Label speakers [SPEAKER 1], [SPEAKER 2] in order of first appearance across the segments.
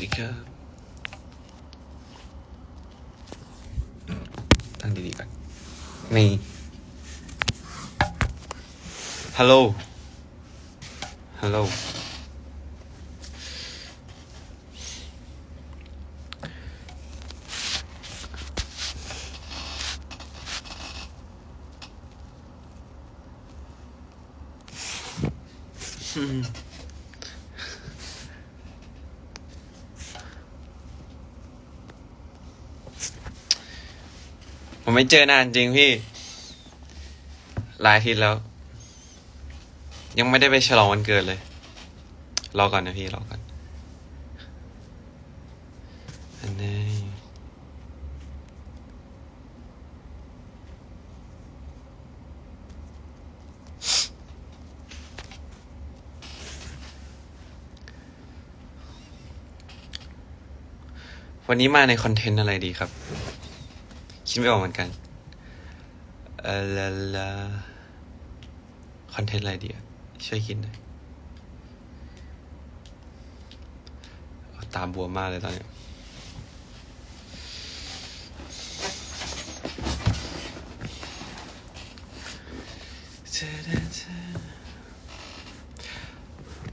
[SPEAKER 1] ดีครับตั้งดีๆก่อนนี่ ฮัลโหล ฮัลโหล ผมไม่เจอนานจริงพี่ หลายอาทิตย์แล้ว ยังไม่ได้ไปฉลองวันเกิดเลย รอก่อนนะพี่รอก่อนอันนี้วันนี้มาในคอนเทนต์อะไรดีครับ ดไม่ออกเหมือนกันเออลาลาคอนเทนต์อะไรดีอะช่วยคิดหน่อยตาบวมมากเลยตอนนี้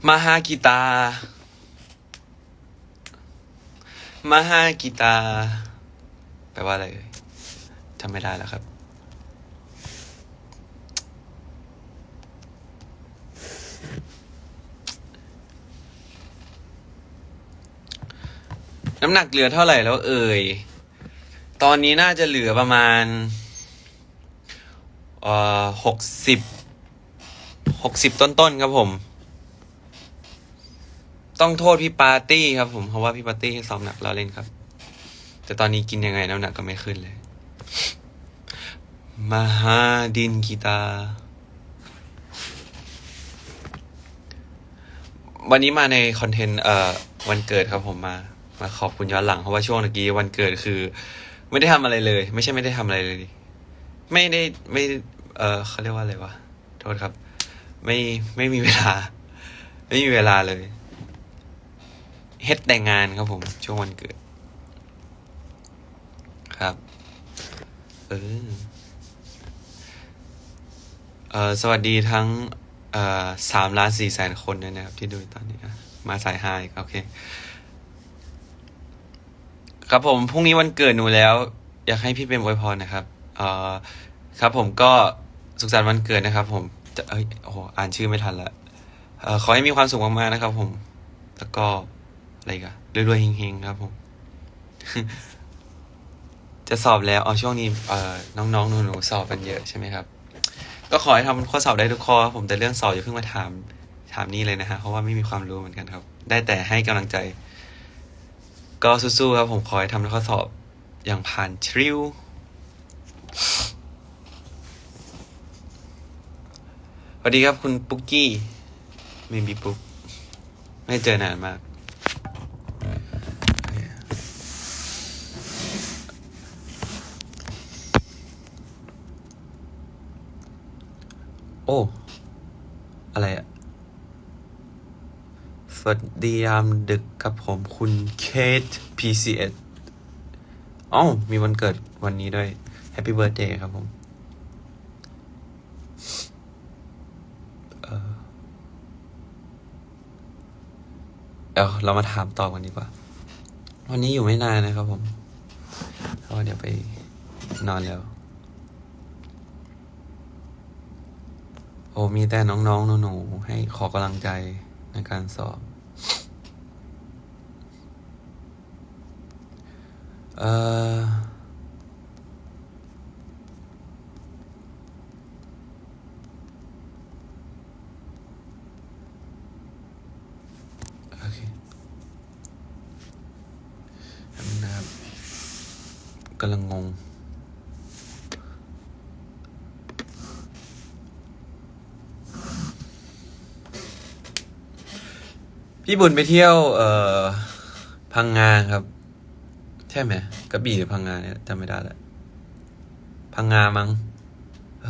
[SPEAKER 1] มาฮากีตา มาฮากีตา แปลว่าอะไรเอ่ยำไม่ได้แล้วครับ น้ำหนักเหลือเท่าไหร่แล้วเอ่ย ตอนนี้น่าจะเหลือประมาณเอ่อหกสิบหกสิบต้นๆครับผม ต้องโทษพี่ปาร์ตี้ครับผม เพราะว่าพี่ปาร์ตี้ให้ซ้อมหนักเราเล่นครับ แต่ตอนนี้กินยังไงน้ำหนักก็ไม่ขึ้นเลย มหาดินกีตาวันนี้มาในคอนเทนต์เอ่อวันเกิดครับผมมา มาขอบคุณย้อนหลังเพราะว่าช่วงเมื่อกี้วันเกิดคือ ไม่ได้ทำอะไรเลย ไม่ใช่ไม่ได้ทำอะไรเลย ไม่ได้ไม่ เออเขาเรียกว่าอะไรวะโทษครับ ไม่ไม่มีเวลา ไม่มีเวลาเลยเฮ็ดแต่งงานครับผม ช่วงวันเกิด ครับ เออ ออสวัสดีทั้งเอ่อสามล้านสี่แสนคนด้วยนะครับ ที่ดูตอนนี้มาสายไฮโอเค ครับผมพรุ่งนี้วันเกิดหนูแล้ว อยากให้พี่เป็นอวยพรนะครับเอ่อครับผมก็สุขสันต์วันเกิดนะครับ ผมจะเอ้ยโอ้โหอ่านชื่อไม่ทันละเอ่อขอให้มีความสุขมากๆนะครับ ผม แล้วก็อะไรกันรวยๆเฮงๆครับผมจะสอบแล้ว เอาช่วงนี้เอ่อน้องๆหนูๆสอบกันเยอะใช่ไหมครับ ก็ขอให้ทำข้อสอบได้ทุกข้อผมแต่เรื่องสอบอย่าเพิ่งมาถามถามนี่เลยนะฮะเพราะว่าไม่มีความรู้เหมือนกันครับ ได้แต่ให้กำลังใจ ก็สู้ๆครับผมขอให้ทำข้อสอบอย่างผ่านทริวสวัสดีครับคุณปุ๊กกี้ม่มีปุ๊กไม่เจอนานมาก โอ้ อะไรอะสวัสดียามดึกครับผมคุณเคท PCS อ๋อมีวันเกิดวันนี้ด้วย Happy Birthday ครับผมเออเดี๋ยวเรามาถามต่อกันดีกว่า วันนี้อยู่ไม่นานนะครับผมเราเดี๋ยวไปนอนแล้ว โอ้มีแต่น้องๆหนูๆให้ขอกำลังใจในการสอบ เออโอเคกำลังงง พี่บุญไปเที่ยว เอ่อ พังงาครับ ใช่ไหมกระบี่หรือพังงาเนี่ยจำไม่ได้แล้วพังงามั้ง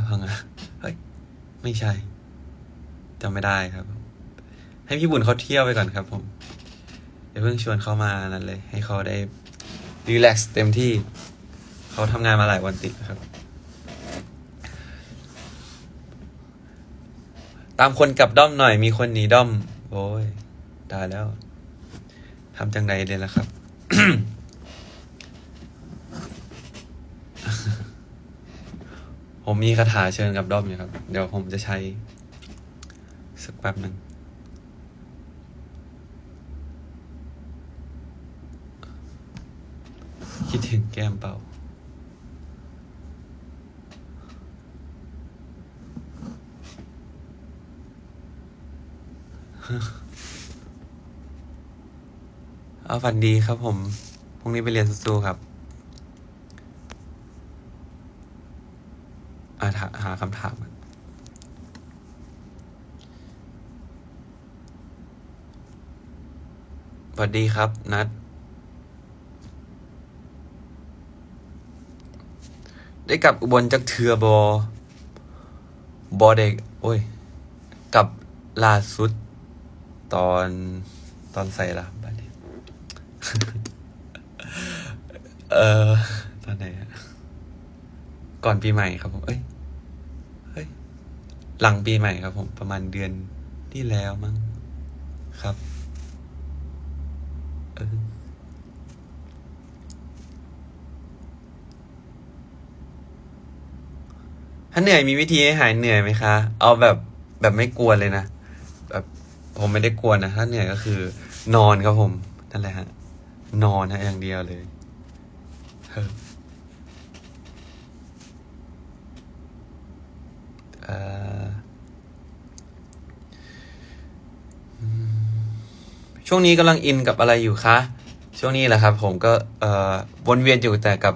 [SPEAKER 1] พังงาเฮ้ยไม่ใช่จำไม่ได้ครับ ให้พี่บุญเขาเที่ยวไปก่อนครับ ผมอย่าเพิ่งชวนเขามานั่นเลย ให้เขาได้รีแลกซ์เต็มที่ เขาทำงานมาหลายวันติดนะครับ ตามคนกลับด้อมหน่อยมีคนหนีด้อม โอ้ย ตายแล้วทำจังไดเลยล่ะครับผมมีคาถาเชิญกับด้อมอยู่ครับ เดี๋ยวผมจะใช้ สักแป๊บหนึ่งคิดถึงแก้มเป่า เอาฝันดีครับผม พรุ่งนี้ไปเรียนสู้ครับอาหาหาคำถามก่อนสวัสดีครับ นัด ได้กลับอุบลจักเทือบอ บอเด็ก โอ้ย กลับลาสุด ตอนตอนใส่ละบัดนี้ เออตอนไหนอะก่อนปีใหม่ครับผม เอ้ย เฮ้ย หลังปีใหม่ครับผม ประมาณเดือนที่แล้วมั้ง ครับ เออถ้าเหนื่อยมีวิธีให้หายเหนื่อยไหมคะ เอาแบบแบบไม่กลัวเลยนะ แบบผมไม่ได้กลัวนะ ถ้าเหนื่อยก็คือ นอนครับผม นั่นแหละฮะ นอนฮะอย่างเดียวเลย ช่วงนี้กำลังอินกับอะไรอยู่คะ ช่วงนี้แหละครับ ผมก็วนเวียนอยู่แต่กับ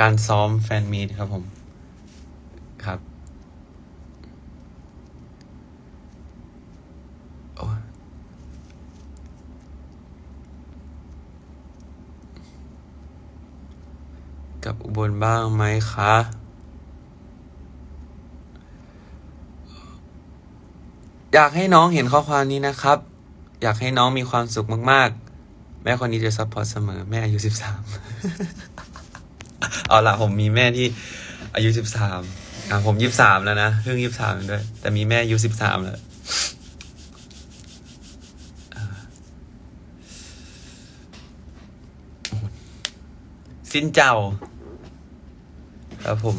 [SPEAKER 1] การซ้อมแฟนมีดครับผมครับ กับอุบลบ้างไหมคะ อยากให้น้องเห็นข้อความนี้นะครับ อยากให้น้องมีความสุขมาก ๆ แม่คนนี้จะซัพพอร์ตเสมอ แม่อายุสิบสามเอาละผมมีแม่ที่อายุสิบสามอะผมยี่สิบสามแล้วนะเพิ่งยี่สิบสามด้วย แต่มีแม่อายุสิบสามแล้วสิ้นเจ้า ครับผม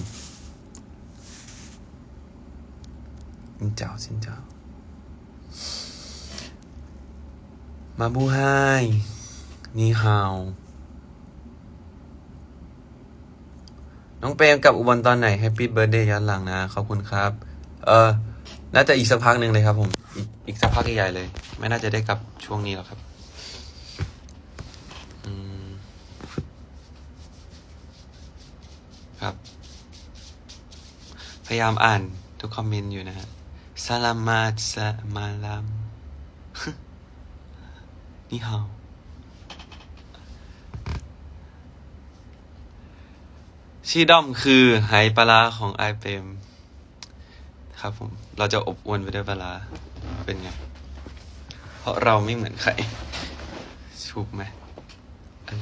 [SPEAKER 1] สินเจ้าสินเจ้า มาบูไฮนี่ฮาว น้องเปรมกลับอุบลตอนไหนแฮปปี้เบิร์ดเดย์ย้อนหลังนะ ขอบคุณครับ เออน่าจะอีกสักพักหนึ่งเลยครับผม อีกอีกสักพักใหญ่ๆเลย ไม่น่าจะได้กลับช่วงนี้หรอกครับ อืม ครับ พยายามอ่านทุกคอมเมนต์อยู่นะฮะสลามาตสมาลามนี่ฮาวชื่อด้อมคือไหปลาของไอเปรมครับผม เราจะอบอวลไปด้วยปลาเป็นไง เพราะเราไม่เหมือนใครถูกไหมออ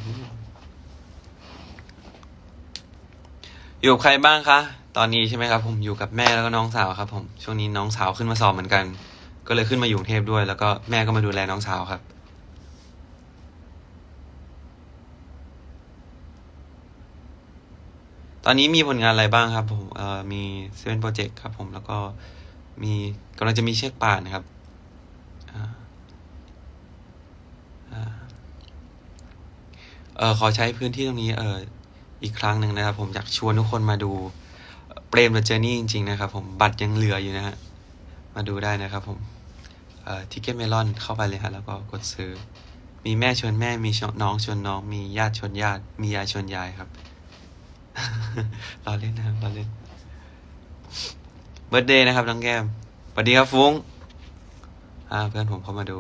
[SPEAKER 1] อยู่กับใครบ้างคะ ตอนนี้ใช่ไหมครับผมอยู่กับแม่แล้วก็น้องสาวครับผมช่วงนี้น้องสาวขึ้นมาสอบเหมือนกัน ก็เลยขึ้นมาอยู่กรุงเทพด้วย แล้วก็แม่ก็มาดูแลน้องสาวครับ ตอนนี้มีผลงานอะไรบ้างครับผมเอ่อมีเซเว่นโปรเจกต์ครับผมแล้วก็มีกำลังจะมีเช็คป่านนะครับอ่าอ่าเออขอใช้พื้นที่ตรงนี้เอออีกครั้งหนึ่งนะครับ ผมอยากชวนทุกคนมาดู เปรมและเจอร์นี่จริง ๆ นะครับผมบัตรยังเหลืออยู่นะฮะ มาดูได้นะครับผมเอ่อทิกเก็ตเมลอนเข้าไปเลยฮะ แล้วก็กดซื้อ มีแม่ชวนแม่มีน้องชวนน้อง มีญาติชวนญาติ มียายชวนยายครับรอเล่นนะครับรอเล่นเบิร์ดเดย์นะครับน้องแก้มสวัสดีครับฟุ้งอ่าเพื่อนผมเข้ามาดู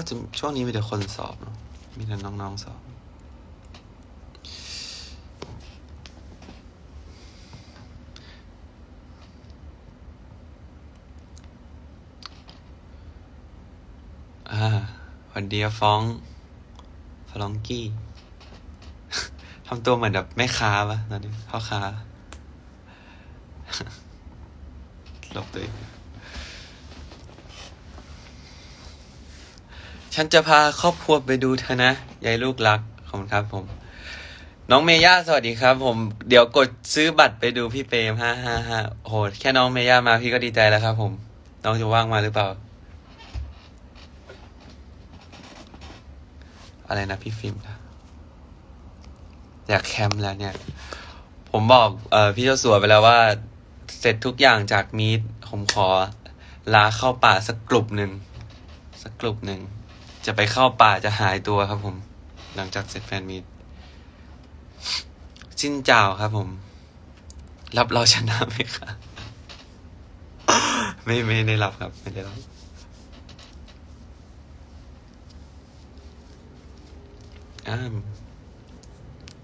[SPEAKER 1] ก็จะช่วงนี้มีแต่คนสอบเนอะมีแต่น้องๆสอบ อ่าวันดีอะฟ้องฟลองกี้ ทำตัวเหมือนแบบแม่ค้าปะตอนนี้พ่อค้าหลบตัวเอง ฉันจะพาครอบครัวไปดูเธอนะยายลูกรักขอบคุณครับผม น้องเมย่าสวัสดีครับ ผมเดี๋ยวกดซื้อบัตรไปดูพี่เปรมห้าห้าห้าโหแค่น้องเมย่ามาพี่ก็ดีใจแล้วครับ ผม น้องจะว่างมาหรือเปล่า อะไรนะพี่ฟิล์มนะอยากแคมป์แล้วเนี่ย ผมบอกเออพี่เจ้าสัวไปแล้วว่า เสร็จทุกอย่างจากมีดผมขอลาเข้าป่าสักกลุ่มหนึ่งสักกลุ่มหนึ่ง จะไปเข้าป่าจะหายตัวครับผม หลังจากเสร็จแฟนมีดสิ้นเจ้าครับผม รับเราชนะไหมครับไม่ไม่ได้รับครับ ไม่ได้รับอ่า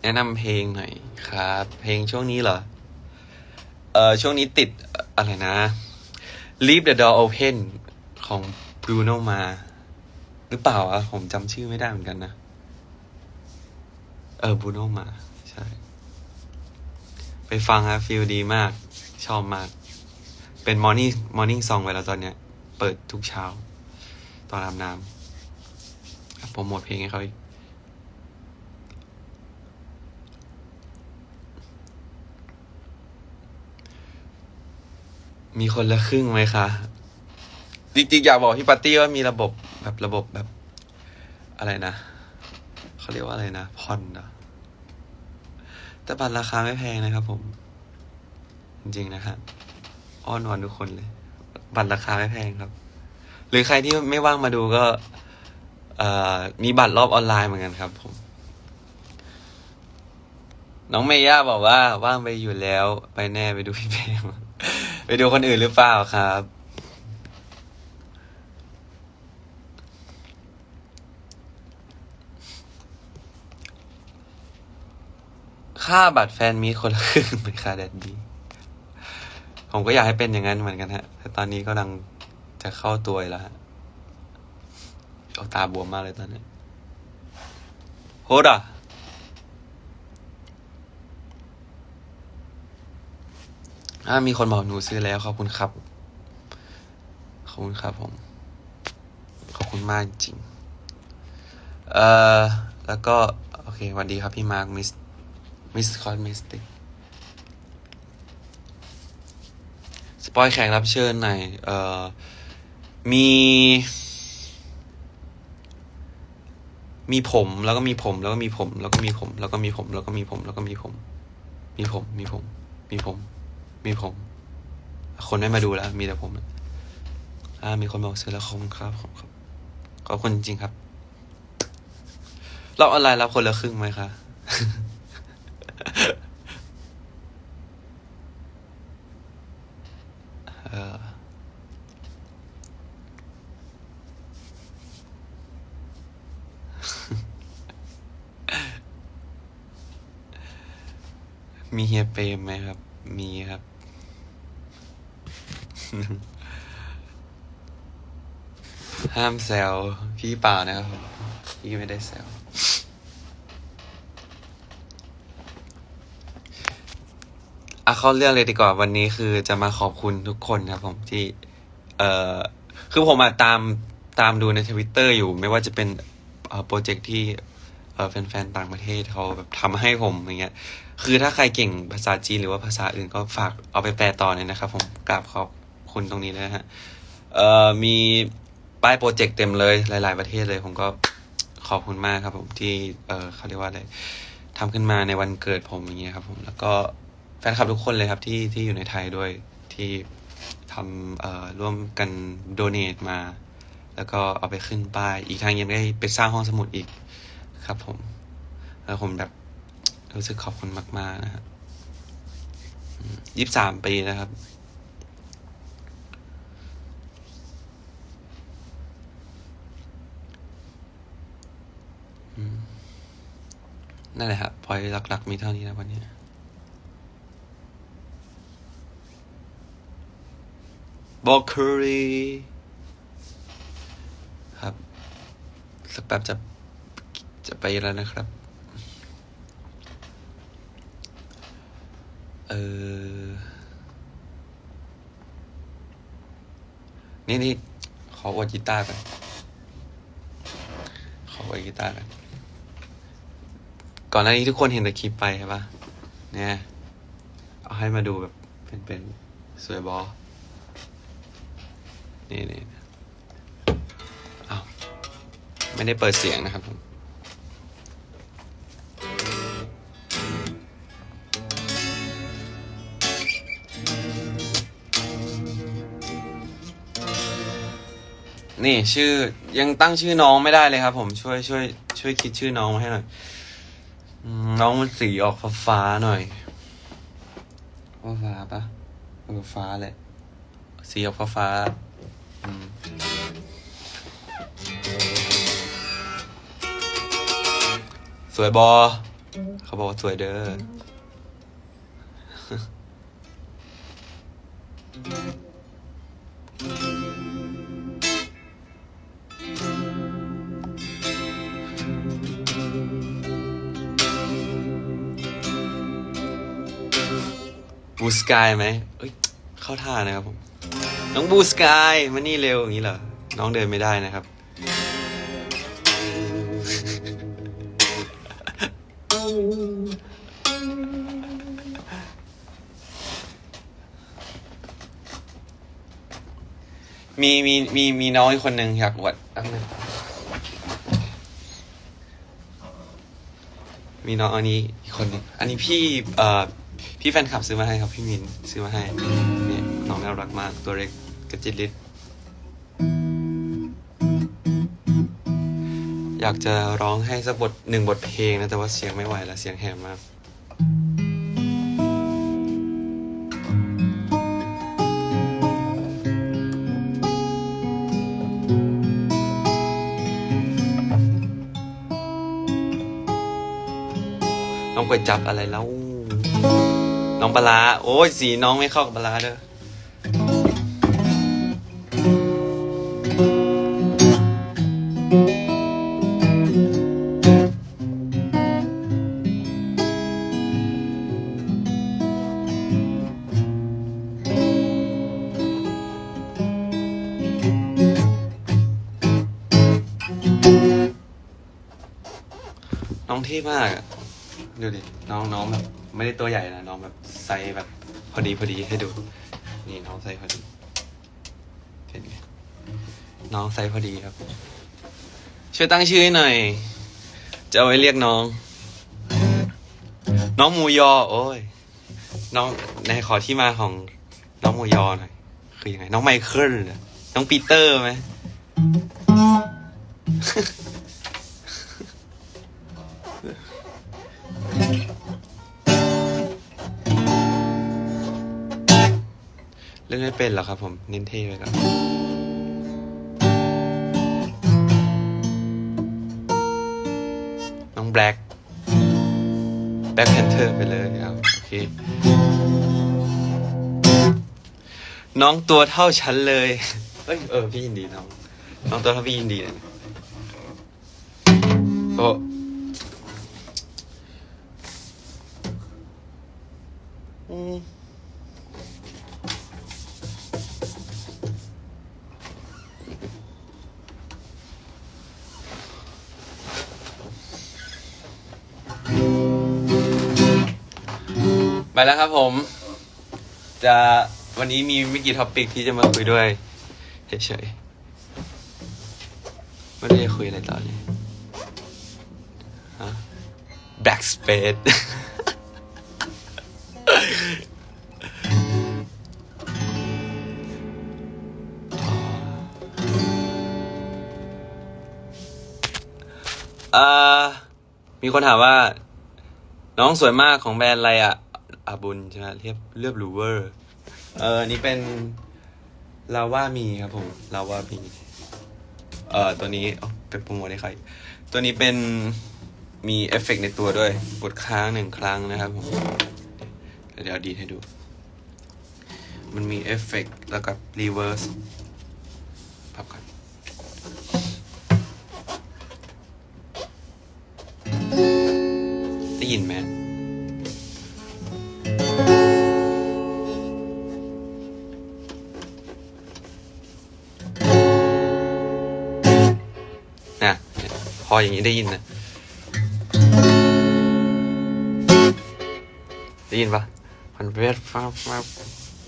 [SPEAKER 1] แนะนำเพลงหน่อยครับ เพลงช่วงนี้เหรอ เอ่อ ช่วงนี้ติดอะไรนะ Leave the door open ของ Bruno มาห รือเปล่าอะผมจำชื่อไม่ได้เหมือนกันนะ เออ Bruno มาใช่ ไปฟังอะฟีลดีมาก ชอบมาก เป็น morning morning song ไว้แล้วตอนเนี้ย เปิดทุกเช้า ตอนอาบน้ำโปรโมทเพลงให้เขาอีกมีคนละครึ่งไหมคะ จริงๆ อยากบอกพี่ปาร์ตี้ว่ามีระบบ แบบระบบแบบอะไรนะเขาเรียกว่าอะไรนะผ่อนเหรอแต่บัตรราคาไม่แพงนะครับ ผม จริงๆนะครับอ้อนวอนทุกคนเลย บัตรราคาไม่แพงครับ หรือใครที่ไม่ว่างมาดูก็มีบัตรรอบออนไลน์เหมือนกันครับ ผม น้องเมย่าบอกว่าว่างไปอยู่แล้ว ไปแน่ไปดูพี่เพมไปดูคนอื่นหรือเปล่าครับ ค่าบัตรแฟนมีคนละครึ่งเป็นค่าแดดดีผมก็อยากให้เป็นอย่างนั้นเหมือนกันฮะ แต่ตอนนี้กำลังจะเข้าตัวแล้วฮะเอาตาบวมมากเลยตอนนี้โหดอะอ่ามีคนบอกหนูซื้อแล้วขอบคุณครับ ขอบคุณครับผม ขอบคุณมากจริง เอ่อ แล้วก็ โอเควัสดีครับพี่มาร์คมิส มิสคอนมิสติกสปอยแขกรับเชิญหน่อยเอ่อ มี มีผมแล้วก็มีผมแล้วก็มีผมแล้วก็มีผมแล้วก็มีผมแล้วก็มีผมแล้วก็มีผม มีผมมีผม มีผม มีผม คนไม่มาดูแล้ว มีแต่ผมอะอ่ามีคนบอกซื้อแล้วขอบคุณครับขอบคุณครับขอบคุณจริงๆครับ เราออนไลน์รับคนละครึ่งไหมคะ เอ่อ มีเฮียเปรมไหมครับ มีครับ ห้ามแซวพี่เปล่านะครับผมพี่ไม่ได้แซวอะเข้าเรื่องเลยดีกว่าวันนี้คือจะมาขอบคุณทุกคนครับผมที่ เอ่อคือผมอะตามตามดูในทวิตเตอร์อยู่ ไม่ว่าจะเป็นเอ่อโปรเจกต์ที่เอ่อ แฟนๆต่างประเทศเขาแบบทำให้ผมอย่างเงี้ย คือถ้าใครเก่งภาษาจีนหรือว่าภาษาอื่นก็ฝากเอาไปแปลต่อเลยนะครับ ผมกราบขอบคุณตรงนี้เลยนะฮะเอ่อมีป้ายโปรเจกต์เต็มเลยหลาย ๆ ประเทศเลย ผมก็ขอบคุณมากครับ ผมที่เอ่อเขาเรียกว่าอะไรทำขึ้นมาในวันเกิดผมอย่างเงี้ยครับผมแล้วก็แฟนคลับทุกคนเลยครับที่ที่อยู่ในไทยด้วยที่ทำเอ่อร่วมกันโดเน a t มา แล้วก็เอาไปขึ้นป้าย อีกทางยังได้ไปสร้างห้องสมุดอีก ครับผม แล้วผมแบบรู้สึกขอบคุณมาก ๆ นะครับยี่สามปีนะครับ นั่นแหละครับพอยหลัก ๆ มีเท่านี้นะวันนี้บอกคอรีครับ สักแป๊บจะ ไปแล้วนะครับ เออ นี่นี่ขออวดกีตาร์กันขออวดกีตาร์กันก่อนหน้านี้ทุกคนเห็นแต่คลิปไปใช่ปะเนี่ย เอาให้มาดูแบบเป็นเป็นสวยบอนี่นี่เอาไม่ได้เปิดเสียงนะครับผม นี่ชื่อยังตั้งชื่อน้องไม่ได้เลยครับ ผมช่วยช่วย ช่วยคิดชื่อน้องมาให้หน่อยน้องมันสีออกฟ้าฟ้าหน่อยฟ้าฟ้าปะเออฟ้าแหละสีออกฟ้าฟ้าสวยบอเขาบอกว่าสวยเด้อ บูสกายไหมเอ้ยเข้าท่านะครับผมน้องบูสกายมานี่เร็วอย่างนี้เหรอ น้องเดินไม่ได้นะครับ มีมีมีมีน้องอีกคนหนึ่งอยากอวดแป๊บนึงมีน้องอันนี้อีกคนหนึงอันนี้พี่เอ่อ พี่แฟนคลับซื้อมาให้ครับพี่มินซื้อมาให้นี่น้องน่ารักมากตัวเล็กกระจิตลิดอยากจะร้องให้สักบทหนึ่งบทเพลงนะ แต่ว่าเสียงไม่ไหวแล้วเสียงแหบมากน้องก๋วยจับอะไรแล้ว น้องปลาโอ้ยสีน้องไม่เข้ากับปลาเด้อน้องเท่มากดูดิ น้องน้องแบบ ไม่ได้ตัวใหญ่นะน้องแบบไซส์แบบพอดีพอดีให้ดู นี่น้องไซส์พอดีเห็นไหมน้องไซส์พอดีครับ ช่วยตั้งชื่อให้หน่อย จะเอาไว้เรียกน้อง น้องมูยอ โอ้ย น้องในขอที่มาของน้องมูยอหน่อย คือยังไง น้องไมเคิลเหรอน้องปีเตอร์ไหม เล่นไม่เป็นหรอกครับผมเน้นเท่ไปก่อนน้องแบล็กแบล็กแพนเทอร์ไปเลยครับโอเคน้องตัวเท่าฉันเลย เอ้ยเออพี่ยินดีน้อง น้องตัวเท่าพี่ยินดีเลยโอ้ ไปแล้วครับผม จะวันนี้มีไม่กี่ท็อปิกที่จะมาคุยด้วยเฉยๆไม่ได้จะคุยอะไรต่อเลยฮะ Backspace อ่ามีคนถามว่า น้องสวยมากของแบรนด์อะไรอะ อาบุญใช่ไหมเรียบเรียบรูเวอร์ เออนนี้เป็นลาว่ามีครับผมลาว่ามี เอ่อตัวนี้เอาไปโปรโมทให้ใคร ตัวนี้เป็นมีเอฟเฟกต์ในตัวด้วยกดค้างหนึ่งครั้งนะครับผม เดี๋ยวดีให้ดู มันมีเอฟเฟกต์แล้วก็รีเวิร์สพับก่อนได้ยินไหม ออย่างนี้ได้ยินนะ ได้ยินปะมันเวทฟ้าฟ้า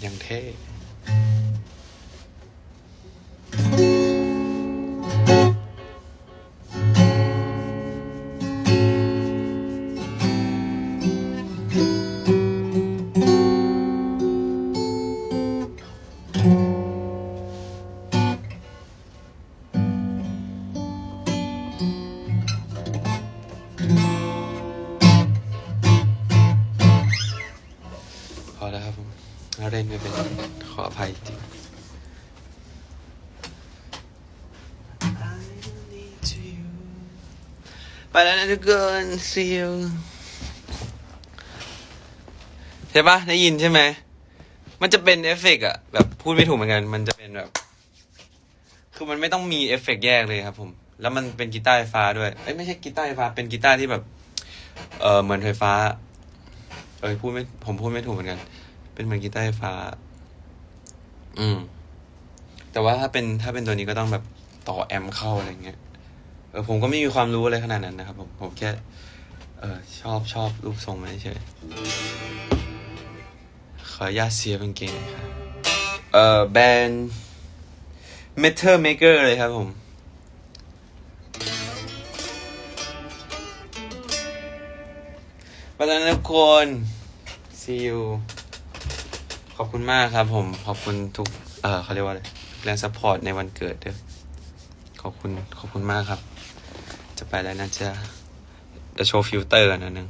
[SPEAKER 1] อย่างเท่ แล้วนะทุกคน see you ใช่ปะได้ยินใช่ไหม มันจะเป็นเอฟเฟกต์อะแบบพูดไม่ถูกเหมือนกัน มันจะเป็นแบบ คือมันไม่ต้องมีเอฟเฟกต์แยกเลยครับผม แล้วมันเป็นกีตาร์ไฟฟ้าด้วยเอ้ยไม่ใช่กีตาร์ไฟฟ้า เป็นกีตาร์ที่แบบ เออเหมือนไฟฟ้า เอ้ยพูดไม่ ผมพูดไม่ถูกเหมือนกัน เป็นเหมือนกีตาร์ไฟฟ้า อืม แต่ว่าถ้าเป็นถ้าเป็นตัวนี้ก็ต้องแบบต่อแอมป์เข้าอะไรเงี้ย เออผมก็ไม่มีความรู้อะไรขนาดนั้นนะครับผมผมแค่เออชอบชอบรูปทรงมันเฉยขออนุญาตเสียเป็นเกงหน่อยครับเออแบรนด์ Metal Maker เลยครับผมไปแล้นทุกคน see you ขอบคุณมากครับผม ขอบคุณทุก เออเขาเรียกว่าอะไรแรงซัพพอร์ตในวันเกิดด้อขอบคุณ ขอบคุณมากครับ ไปแล้วนะจ๊ะจะโชว์ฟิลเตอร์นะนึง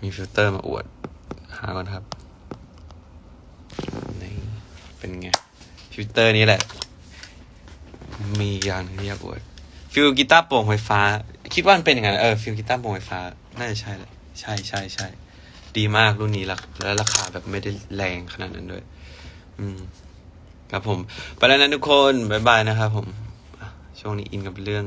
[SPEAKER 1] มีฟิลเตอร์มาอวด หาก่อนครับนี่เป็นไง ฟิลเตอร์นี้แหละ มีอย่างนึงที่อยากอวด ฟิลกีตาร์โปร่งไฟฟ้า คิดว่ามันเป็นอย่างนั้นเออ ฟิลกีตาร์โปร่งไฟฟ้า น่าจะใช่แหละ ใช่ใช่ใช่ดีมากรุ่นนี้ละแล้วราคาแบบไม่ได้แรงขนาดนั้นด้วย อืม ครับผม ไปแล้วนะทุกคน บ๊ายบายนะครับผม ช่วงนี้อินกับเรื่อง